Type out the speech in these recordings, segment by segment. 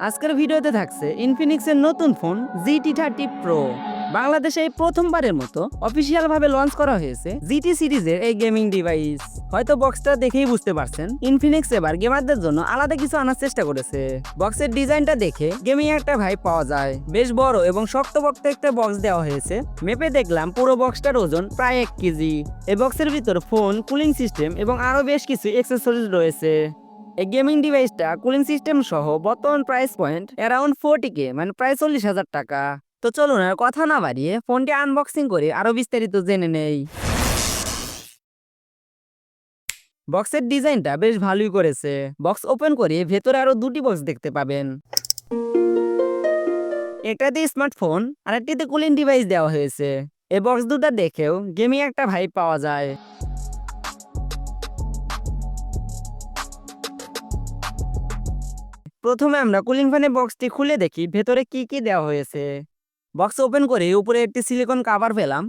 আজকের ভিডিওতে থাকছে ইনফিনিক্সের নতুন ফোন জিটি থার্টি প্রো বাংলাদেশে এই প্রথমবারের মতো অফিসিয়াল ভাবে লঞ্চ করা হয়েছে জিটি সিরিজের এই গেমিং ডিভাইস হয়তো বক্সটা দেখেই বুঝতে পারছেন ইনফিনিক্স এবার গেমারদের জন্য আলাদা কিছু আনার চেষ্টা করেছে। বক্সের ডিজাইনটা দেখে গেমিং একটা ভাই পাওয়া যায়। বেশ বড় এবং শক্ত শক্তপোক্ত একটা বক্স দেওয়া হয়েছে। মেপে দেখলাম পুরো বক্সটার ওজন প্রায় এক কেজি। এই বক্সের ভিতর ফোন কুলিং সিস্টেম এবং আরও বেশ কিছু অ্যাক্সেসরিজ রয়েছে। এই গেমিং ডিভাইসটা কুলিং সিস্টেম সহ বর্তমান price point around forty K মানে প্রায় চল্লিশ হাজার টাকা। তো চলুন আর কথা না বাড়িয়ে ফোনটি আনবক্সিং করে, আরও বিস্তারিত জেনে নেই। বক্সের ডিজাইনটা বেশ ভালোই করেছে। বক্স ওপেন করে ভেতরে আরও দুটি বক্স দেখতে পাবেন। একটাতে স্মার্টফোন আর একটিতে কুলিং ডিভাইস দেওয়া হয়েছে। এই বক্স দুটা দেখেও গেমিং একটা ভাইব পাওয়া যায়। প্রথমে আমরা কুলিং ফ্যানের বক্সটি খুলে দেখি, ভেতরে কি কি দেওয়া হয়েছে। বক্স ওপেন করে উপরে একটি সিলিকন কাভার পেলাম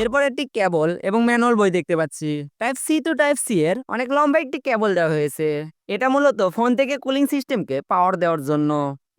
এরপর একটি কেবল এবং ম্যানুয়াল বই দেখতে পাচ্ছি। Type C two type C এর অনেক লম্বা একটি কেবল দেওয়া হয়েছে। এটা মূলত ফোন থেকে কুলিং সিস্টেমকে পাওয়ার দেওয়ার জন্য।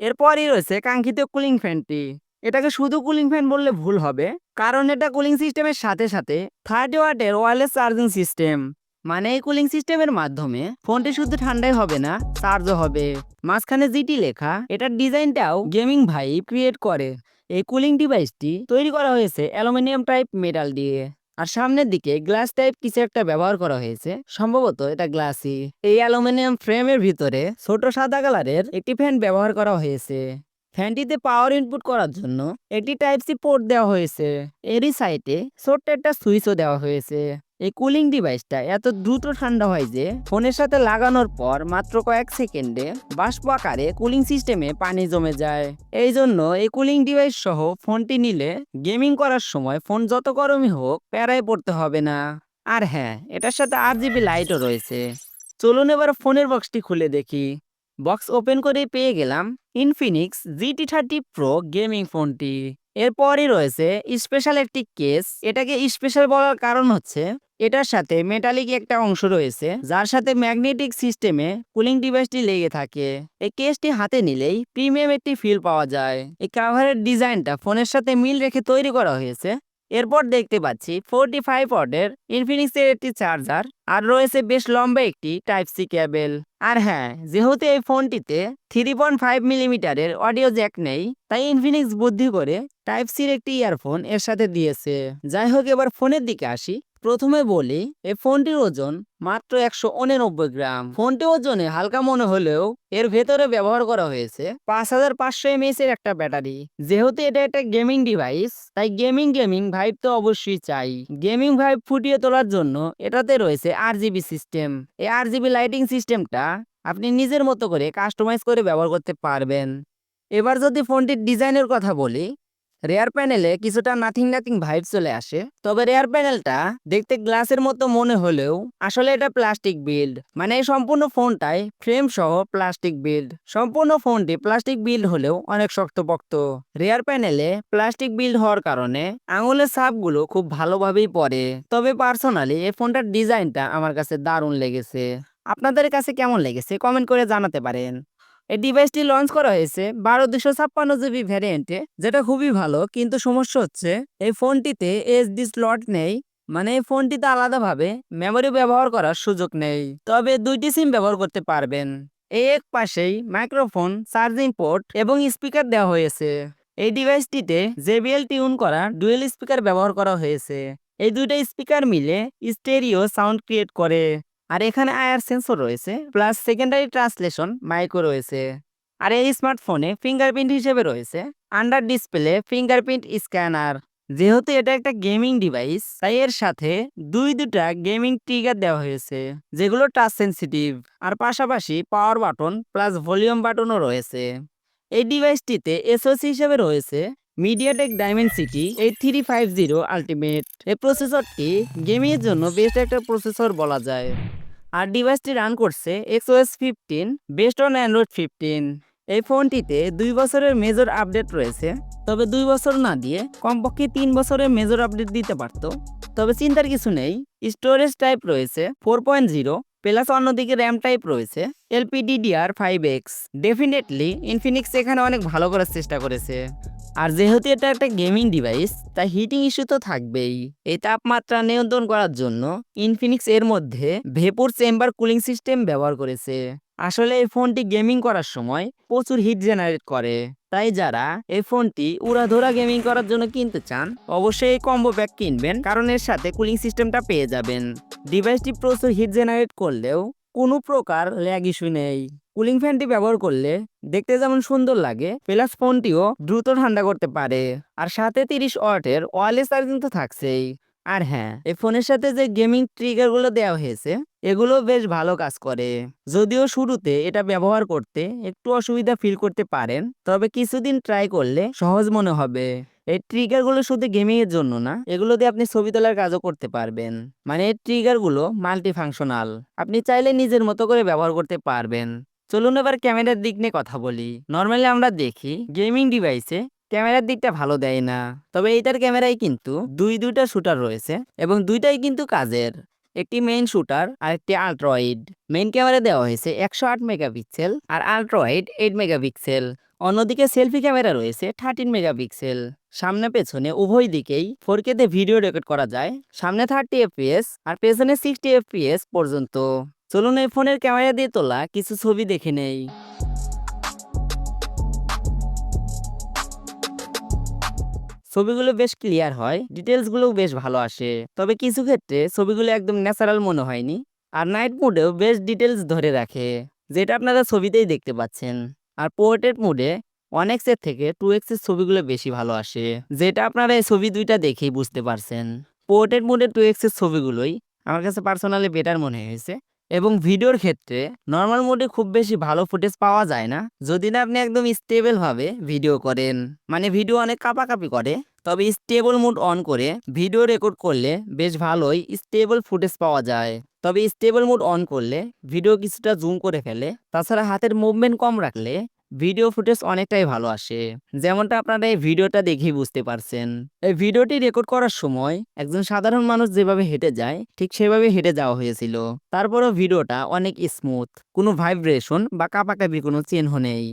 এরপরই রয়েছে কাঙ্ক্ষিত কুলিং ফ্যানটি। এটাকে শুধু কুলিং ফ্যান বললে ভুল হবে, কারণ এটা কুলিং সিস্টেমের সাথে সাথে থার্টি ওয়াটের ওয়্যারলেস চার্জিং সিস্টেম। মানে এই কুলিং সিস্টেমের মাধ্যমে ফোনটি শুধু ঠান্ডাই হবে না, চার্জও হবে। মাঝখানে জিটি লেখা, এটার ডিজাইনটাও গেমিং ভাই ক্রিয়েট করে। এই কুলিং ডিভাইসটি তৈরি করা হয়েছে অ্যালুমিনিয়াম টাইপ মেটাল দিয়ে। আর সামনের দিকে গ্লাস টাইপ কিছু একটা ব্যবহার করা হয়েছে, সম্ভবত এটা গ্লাসই এই অ্যালুমিনিয়াম ফ্রেমের ভিতরে ছোট সাদা কালারের একটি ফ্যান ব্যবহার করা হয়েছে। ফ্যানটিতে পাওয়ার ইনপুট করার জন্য একটি টাইপ সি পোর্ট দেওয়া হয়েছে। এরই সাইটে ছোট্ট একটা সুইচও দেওয়া হয়েছে। এই কুলিং ডিভাইসটা এত দ্রুত ঠান্ডা হয় যে ফোনের সাথে লাগানোর পর মাত্র কয়েক সেকেন্ডে বাষ্প আকারে কুলিং সিস্টেমে পানি জমে যায়। এই জন্য এই কুলিং ডিভাইস সহ ফোনটি নিলে গেমিং করার সময় ফোন যত গরমই হোক প্যারায় পড়তে হবে না। আর হ্যাঁ এটার সাথে আট জিবি লাইটও রয়েছে। চলুন এবার ফোনের বক্সটি খুলে দেখি। বক্স ওপেন করে পেয়ে গেলাম Infinix GT thirty pro gaming ফোনটি। এরপরই রয়েছে স্পেশাল একটি কেস এটাকে স্পেশাল বলার কারণ হচ্ছে, এটার সাথে মেটালিক একটা অংশ রয়েছে, যার সাথে ম্যাগনেটিক সিস্টেমে কুলিং ডিভাইসটি লেগে থাকে। এই কেসটি হাতে নিলেই প্রিমিয়াম একটি ফিল পাওয়া যায়। এই কাভারের ডিজাইনটা ফোনের সাথে মিল রেখে তৈরি করা হয়েছে। এরপর দেখতে পাচ্ছি ফোরটি ফাইভ ওয়াটের ইনফিনিক্সের একটি চার্জার আর রয়েছে বেশ লম্বা একটি টাইপ সি ক্যাবেল আর হ্যাঁ যেহেতু এই ফোনটিতে থ্রি পয়েন্ট ফাইভ মিলিমিটারের অডিও জ্যাক নেই, তাই ইনফিনিক্স বুদ্ধি করে টাইপ সির একটি ইয়ারফোন এর সাথে দিয়েছে। যাই হোক, এবার ফোনের দিকে আসি। প্রথমে বলি, এই ফোনটির ওজন মাত্র একশো উননব্বই গ্রাম। ফোনটি ওজনে হালকা মনে হলেও এর ভেতরে ব্যবহার করা হয়েছে পাঁচ হাজার পাঁচশো এমএস এর একটা ব্যাটারি। যেহেতু এটা একটা গেমিং ডিভাইস, তাই গেমিং গেমিং ভাইব তো অবশ্যই চাই। গেমিং ভাইব ফুটিয়ে তোলার জন্য এটাতে রয়েছে আর জিবি সিস্টেম। এই আর জিবি লাইটিং সিস্টেমটা আপনি নিজের মতো করে কাস্টমাইজ করে ব্যবহার করতে পারবেন। এবার যদি ফোনটির ডিজাইনের কথা বলি রেয়ার প্যানেলে কিছুটা নাথিং নাথিং ভাইব চলে আসে। তবে রেয়ার প্যানেলটা দেখতে গ্লাসের মতো মনে হলেও আসলে এটা প্লাস্টিক বিল্ড মানে এই সম্পূর্ণ ফোনটাই ফ্রেম সহ প্লাস্টিক বিল্ড সম্পূর্ণ ফোনটি প্লাস্টিক বিল্ড হলেও অনেক শক্তপোক্ত। রেয়ার প্যানেলে প্লাস্টিক বিল্ড হওয়ার কারণে আঙুলের ছাপগুলো খুব ভালোভাবেই পড়ে। তবে পার্সোনালি এই ফোনটার ডিজাইনটা আমার কাছে দারুণ লেগেছে। আপনাদের কাছে কেমন লেগেছে? কমেন্ট করে জানাতে পারেন। এই ডিভাইসটি লঞ্চ করা হয়েছে বারো দুশো ছাপ্পান্ন জিবি ভ্যারিয়েন্টে যেটা খুবই ভালো। কিন্তু সমস্যা হচ্ছে, এই ফোনটিতে এসডি স্লট নেই। মানে এই ফোনটিতে আলাদাভাবে মেমোরি ব্যবহার করার সুযোগ নেই। তবে দুইটি সিম ব্যবহার করতে পারবেন। এই এক পাশেই মাইক্রোফোন চার্জিং পোর্ট এবং স্পিকার দেওয়া হয়েছে। এই ডিভাইসটিতে জেবিএল টিউন করা ডুয়েল স্পিকার ব্যবহার করা হয়েছে। এই দুইটা স্পিকার মিলে স্টেরিও সাউন্ড ক্রিয়েট করে। আর এখানে আয়ার সেন্সর রয়েছে, প্লাস সেকেন্ডারি ট্রান্সলেশন মাইকও রয়েছে। আর এই স্মার্টফোনে ফিঙ্গারপ্রিন্ট হিসেবে রয়েছে, আন্ডার ডিসপ্লে, ফিঙ্গারপ্রিন্ট স্ক্যানার। যেহেতু এটা একটা গেমিং ডিভাইস, তাই এর সাথে দুই দুটা গেমিং ট্রিগার দেওয়া হয়েছে, যেগুলো টাচ সেন্সিটিভ। আর পাশাপাশি পাওয়ার বাটন, প্লাস ভলিউম বাটনও রয়েছে। এই ডিভাইসটিতে এসওসি হিসেবে রয়েছে MediaTek Dimensity eight three five zero ultimate এই প্রসেসরটি গেমিং এর জন্য বেস্ট একটা প্রসেসর বলা যায়। আর ডিভাইসটি রান করছে XOS fifteen best on Android fifteen এই ফোনটিতে দুই বছরের মেজর আপডেট রয়েছে। তবে দুই বছর না দিয়ে কমপক্ষে তিন বছরের মেজর আপডেট দিতে পারতো। তবে চিন্তার কিছু নেই স্টোরেজ টাইপ রয়েছে ফোর পয়েন্ট জিরো প্লাস অন্যদিকে র্যাম টাইপ রয়েছে LPDDR five X definitely Infinix এখানে অনেক ভালো করার চেষ্টা করেছে। আর যেহেতু এটা একটা গেমিং ডিভাইস তাই হিটিং ইস্যু তো থাকবেই। এই তাপমাত্রা নিয়ন্ত্রণ করার জন্য ইনফিনিক্স এর মধ্যে ভেপুর চেম্বার কুলিং সিস্টেম ব্যবহার করেছে। আসলে এই ফোনটি গেমিং করার সময় প্রচুর হিট জেনারেট করে। তাই যারা এই ফোনটি উড়াধুরা গেমিং করার জন্য কিনতে চান, অবশ্যই এই কম্বো প্যাক কিনবেন, কারণ এর সাথে কুলিং সিস্টেমটা পেয়ে যাবেন। ডিভাইসটি প্রচুর হিট জেনারেট করলেও কোনো প্রকার ল্যাগ ইস্যু নেই। কুলিং ফ্যানটি ব্যবহার করলে দেখতে যেমন সুন্দর লাগে প্লাস ফোনটিও দ্রুত ঠান্ডা করতে পারে। আর সাথে তিরিশ ওয়াটের ওয়ারলেস চার্জিং তো থাকছেই। আর হ্যাঁ এই ফোনের সাথে যে গেমিং ট্রিগারগুলো দেওয়া হয়েছে, এগুলো বেশ ভালো কাজ করে। যদিও শুরুতে এটা ব্যবহার করতে একটু অসুবিধা ফিল করতে পারেন, তবে কিছুদিন ট্রাই করলে সহজ মনে হবে। এই ট্রিগারগুলো শুধু গেমিং এর জন্য না, এগুলো দিয়ে আপনি ছবি তোলার কাজও করতে পারবেন। মানে এই ট্রিগারগুলো মাল্টি ফাংশনাল আপনি চাইলে নিজের মতো করে ব্যবহার করতে পারবেন। চলুন এবার ক্যামেরার দিক নিয়ে কথা বলি। নর্মালি আমরা দেখি গেমিং ডিভাইসে ক্যামেরার দিকটা ভালো দেয় না। তবে এইটার ক্যামেরায় কিন্তু দুই, দুইটা শুটার রয়েছে এবং দুইটাই কিন্তু কাজের। একটি মেইন শুটার আর একটি আলট্রয়েড মেইন ক্যামেরা দেওয়া হয়েছে একশো আট মেগাপিক্সেল আর আল্ট্রয়েড এইট মেগাপিক্সেল অন্যদিকে সেলফি ক্যামেরা রয়েছে থার্টিন মেগাপিক্সেল সামনে পেছনে উভয় দিকেই ফোর তে ভিডিও রেকর্ড করা যায়। সামনে থার্টি এফপিএস আর পেছনে সিক্সটি এফপিএস পর্যন্ত। চলুন এই ফোনের ক্যামেরা দিয়ে তোলা কিছু ছবি দেখে নেই। ছবিগুলো বেশ ক্লিয়ার হয় ডিটেলসগুলোও বেশ ভালো আসে। তবে কিছু ক্ষেত্রে ছবিগুলো একদম ন্যাচারাল মনে হয়নি, আর নাইট মোডেও বেশ ডিটেলস ধরে রাখে, যেটা আপনারা ছবিতেই দেখতে পাচ্ছেন। আর পোর্ট্রেট মোডে ওয়ান থেকে টু এক্সের ছবিগুলো বেশি ভালো আসে, যেটা আপনারা এই ছবি দুইটা দেখেই বুঝতে পারছেন। পোর্ট্রেট মোডে টু এক্সের ছবিগুলোই আমার কাছে পার্সোনালি বেটার মনে হয়েছে এবং ভিডিওর ক্ষেত্রে নর্মাল মোডে খুব বেশি ভালো ফুটেজ পাওয়া যায় না। যদি না আপনি একদম স্টেবলভাবে ভিডিও করেন মানে ভিডিও অনেক কাপাকাপি করে, তবে স্টেবল মোড অন করে ভিডিও রেকর্ড করলে বেশ ভালোই স্টেবল ফুটেজ পাওয়া যায়। তবে স্টেবল মোড অন করলে ভিডিও কিছুটা জুম করে ফেলে, তাছাড়া হাতের মুভমেন্ট কম রাখলে ভিডিও ফুটেজ অনেকটাই ভালো আসে। যেমনটা আপনারা এই ভিডিওটা দেখেই বুঝতে পারছেন। এই ভিডিওটি রেকর্ড করার সময় একজন সাধারণ মানুষ যেভাবে হেঁটে যায়, ঠিক সেভাবে হেঁটে যাওয়া হয়েছিল। তারপরও ভিডিওটা অনেক স্মুথ কোনো ভাইব্রেশন বা কাপাকাপি কোনো চিহ্ন নেই।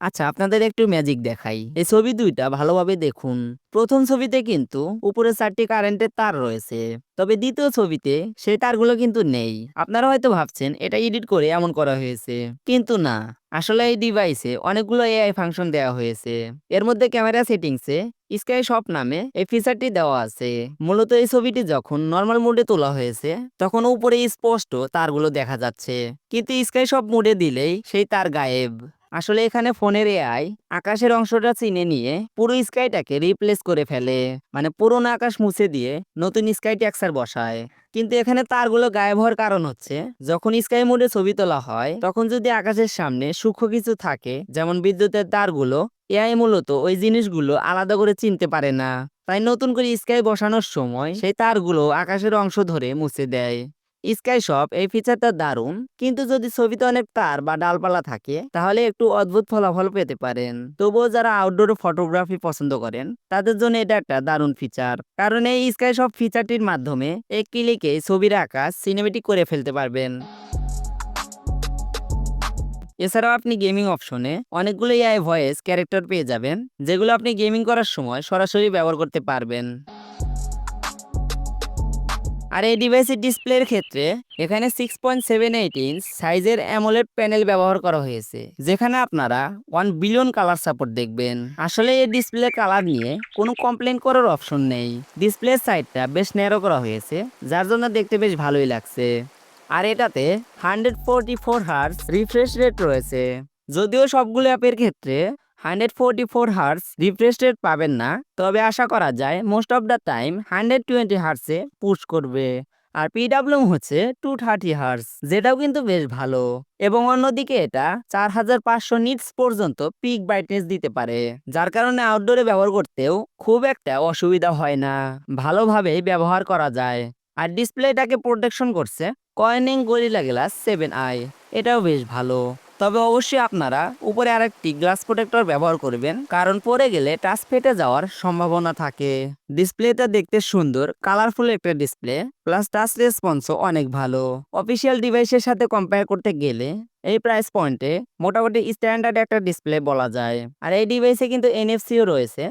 আচ্ছা আপনাদের একটু ম্যাজিক দেখাই। এই ছবি দুইটা ভালোভাবে দেখুন। প্রথম ছবিতে কিন্তু উপরে চারটি কারেন্টের তার রয়েছে। তবে দ্বিতীয় ছবিতে সেই তারগুলো কিন্তু নেই। আপনারা হয়তো ভাবছেন, এটা এডিট করে এমন করা হয়েছে। কিন্তু না। আসলে এই ডিভাইসে অনেকগুলো এআই ফাংশন দেওয়া হয়েছে। এর মধ্যে ক্যামেরা সেটিংসে স্কাই শপ নামে এই ফিচারটি দেওয়া আছে। মূলত এই ছবিটি যখন নর্মাল মোডে তোলা হয়েছে, তখন উপরে স্পষ্ট তারগুলো দেখা যাচ্ছে। কিন্তু স্কাই শপ মোডে দিলেই সেই তার গায়েব। আসলে এখানে ফোনের এআই আকাশের অংশটা চিনে নিয়ে পুরো স্কাইটাকে রিপ্লেস করে ফেলে। মানে পুরোনো আকাশ মুছে দিয়ে নতুন স্কাই ট্যাক্সার বসায়। কিন্তু এখানে তারগুলো গায়েব হওয়ার কারণ হচ্ছে, যখন স্কাই মোডে ছবি তোলা হয়, তখন যদি আকাশের সামনে সূক্ষ্ম কিছু থাকে, যেমন বিদ্যুতের তারগুলো এআই মূলত ওই জিনিসগুলো আলাদা করে চিনতে পারে না। তাই নতুন করে স্কাই বসানোর সময় সেই তারগুলো আকাশের অংশ ধরে মুছে দেয়। স্কাই শপ এই ফিচারটা দারুণ। কিন্তু যদি ছবিতে অনেক তার বা ডালপালা থাকে, তাহলে একটু অদ্ভুত ফলাফল পেতে পারেন। তবুও যারা আউটডোর ফটোগ্রাফি পছন্দ করেন, তাদের জন্য এটা একটা দারুণ ফিচার কারণ এই স্কাই শপ ফিচারটির মাধ্যমে এক ক্লিকে ছবির আকাশ সিনেমেটিক করে ফেলতে পারবেন। এছাড়াও আপনি গেমিং অপশনে অনেকগুলো এআই ভয়েস ক্যারেক্টার পেয়ে যাবেন, যেগুলো আপনি গেমিং করার সময় সরাসরি ব্যবহার করতে পারবেন। আর এই ডিভাইসের ডিসপ্লের ক্ষেত্রে এখানে six point seven eight inch সাইজের অ্যামোলেড প্যানেল ব্যবহার করা হয়েছে, যেখানে আপনারা ওয়ান বিলিয়ন কালার সাপোর্ট দেখবেন। আসলে এই ডিসপ্লে কালার নিয়ে কোনো কমপ্লেন করার অপশন নেই। ডিসপ্লে সাইডটা বেশ ন্যারো করা হয়েছে, যার জন্য দেখতে বেশ ভালোই লাগছে। আর এটাতে hundred forty four hertz refresh rate রয়েছে। যদিও সবগুলো অ্যাপের ক্ষেত্রে hundred forty four hertz refresh rate পাবেন না। তবে আশা করা যায় most of the time hundred twenty হার্সে push করবে। আর পিডাব্লিউএম হচ্ছে টু থার্টি হার্স যেটাও কিন্তু বেশ ভালো। এবং অন্যদিকে এটা চার হাজার পাঁচশো নিটস পর্যন্ত পিক ব্রাইটনেস দিতে পারে, যার কারণে আউটডোরে ব্যবহার করতেও খুব একটা অসুবিধা হয় না। ভালোভাবেই ব্যবহার করা যায়। আর ডিসপ্লেটাকে প্রোটেকশন করছে Corning Gorilla Glass seven i এটাও বেশ ভালো। তবে অবশ্যই আপনারা উপরে আরেকটি গ্লাস প্রোটেক্টর ব্যবহার করবেন, কারণ পরে গেলে টাচ ফেটে যাওয়ার সম্ভাবনা থাকে। ডিসপ্লেটা দেখতে সুন্দর কালারফুল একটা ডিসপ্লে প্লাস টাচ রেসপন্সও অনেক ভালো। অফিসিয়াল ডিভাইসের সাথে কম্পেয়ার করতে গেলে, এই প্রাইস পয়েন্টে মোটামুটি স্ট্যান্ডার্ড একটা ডিসপ্লে বলা যায়। আর এই ডিভাইসে কিন্তু এনএফসিও রয়েছে।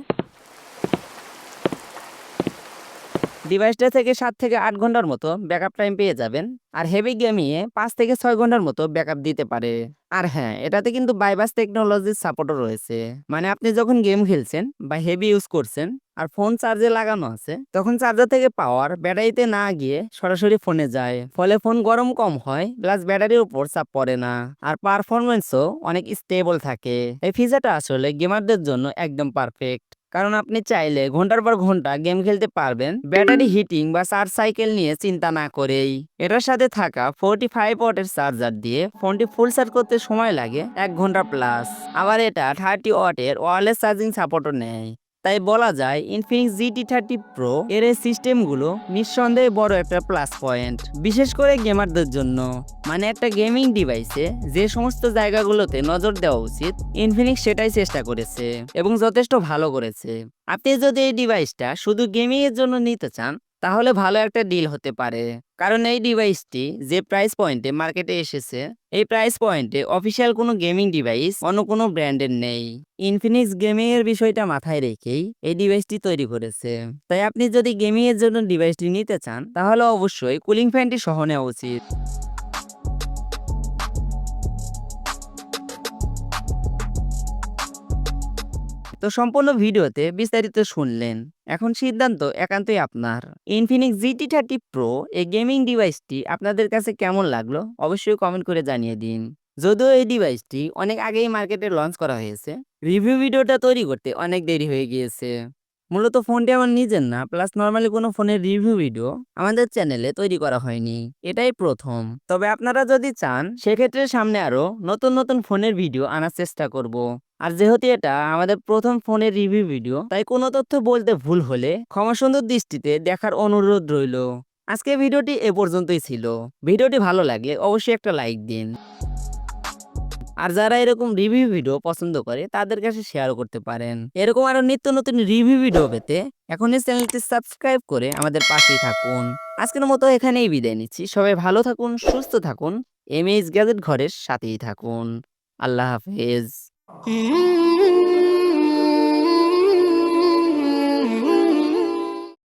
ডিভাইসটা থেকে সাত থেকে আট ঘণ্টার মতো ব্যাকআপ টাইম পেয়ে যাবেন। আর হেভি গেমিংয়ে পাঁচ থেকে ছয় ঘণ্টার মতো ব্যাকআপ দিতে পারে। আর হ্যাঁ এটাতে কিন্তু বাইবাস টেকনোলজির সাপোর্টও রয়েছে। মানে আপনি যখন গেম খেলছেন বা হেভি ইউজ করছেন আর ফোন চার্জে লাগানো আছে, তখন চার্জার থেকে পাওয়ার ব্যাটারিতে না গিয়ে সরাসরি ফোনে যায়। ফলে ফোন গরম কম হয় প্লাস ব্যাটারির উপর চাপ পড়ে না। আর পারফরমেন্সও অনেক স্টেবল থাকে। এই ফিচারটা আসলে গেমারদের জন্য একদম পারফেক্ট কারণ আপনি চাইলে ঘণ্টার পর ঘণ্টা গেম খেলতে পারবেন। ব্যাটারি হিটিং বা চার্জ সাইকেল নিয়ে চিন্তা না করেই। এটার সাথে থাকা ফোরটি ফাইভ ওয়াটের চার্জার দিয়ে ফোনটি ফুল চার্জ করতে সময় লাগে এক ঘণ্টা প্লাস আবার এটা থার্টি ওয়াটের ওয়ারলেস চার্জিং সাপোর্টও নেয়। তাই বলা যায় ইনফিনিক্স জিটি থার্টি প্রো এর এই সিস্টেমগুলো নিঃসন্দেহে বড় একটা প্লাস পয়েন্ট বিশেষ করে গেমারদের জন্য। মানে একটা গেমিং ডিভাইসে যে সমস্ত জায়গাগুলোতে নজর দেওয়া উচিত ইনফিনিক্স সেটাই চেষ্টা করেছে এবং যথেষ্ট ভালো করেছে। আপনি যদি এই ডিভাইসটা শুধু গেমিংয়ের জন্য নিতে চান তাহলে ভালো একটা ডিল হতে পারে। কারণ এই ডিভাইসটি যে প্রাইস পয়েন্টে মার্কেটে এসেছে, এই প্রাইস পয়েন্টে অফিসিয়াল কোনো গেমিং ডিভাইস অন্য কোনো ব্র্যান্ডের নেই। ইনফিনিক্স গেমিং এর বিষয়টা মাথায় রেখেই এই ডিভাইসটি তৈরি করেছে। তাই আপনি যদি গেমিং এর জন্য ডিভাইসটি নিতে চান, তাহলে অবশ্যই কুলিং ফ্যানটি সহ নেওয়া উচিত। তো সম্পূর্ণ ভিডিওতে বিস্তারিত শুনলেন। এখন সিদ্ধান্ত একান্তই আপনার। ইনফিনিক্স জিটি থার্টি প্রো এই গেমিং ডিভাইসটি আপনাদের কাছে কেমন লাগল অবশ্যই কমেন্ট করে জানিয়ে দিন। যদিও এই ডিভাইসটি অনেক আগেই মার্কেটে লঞ্চ করা হয়েছে রিভিউ ভিডিওটা তৈরি করতে অনেক দেরি হয়ে গিয়েছে। মূলত ফোনটি আমার নিজের না প্লাস নর্মালি কোনো ফোনের রিভিউ ভিডিও আমাদের চ্যানেলে তৈরি করা হয়নি। এটাই প্রথম। তবে আপনারা যদি চান, সেক্ষেত্রে সামনে আরও নতুন নতুন ফোনের ভিডিও আনার চেষ্টা করব। আর যেহেতু এটা আমাদের প্রথম ফোনের রিভিউ ভিডিও তাই কোনো তথ্য বলতে ভুল হলে ক্ষমা সুন্দর দৃষ্টিতে দেখার অনুরোধ রইল। আজকে ভিডিওটি এ পর্যন্তই ছিল। ভিডিওটি ভালো লাগলে অবশ্যই একটা লাইক দিন। আর যারা এরকম রিভিউ ভিডিও পছন্দ করে, তাদের কাছে শেয়ার করতে পারেন। এরকম আরও নিত্য নতুন রিভিউ ভিডিও পেতে এখনই চ্যানেলটি সাবস্ক্রাইব করে আমাদের পাশেই থাকুন। আজকের মতো এখানেই বিদায় নিচ্ছি। সবাই ভালো থাকুন, সুস্থ থাকুন এমএইচ গ্যাজেট ঘরের সাথেই থাকুন। আল্লাহ হাফেজ। Mm-hmm.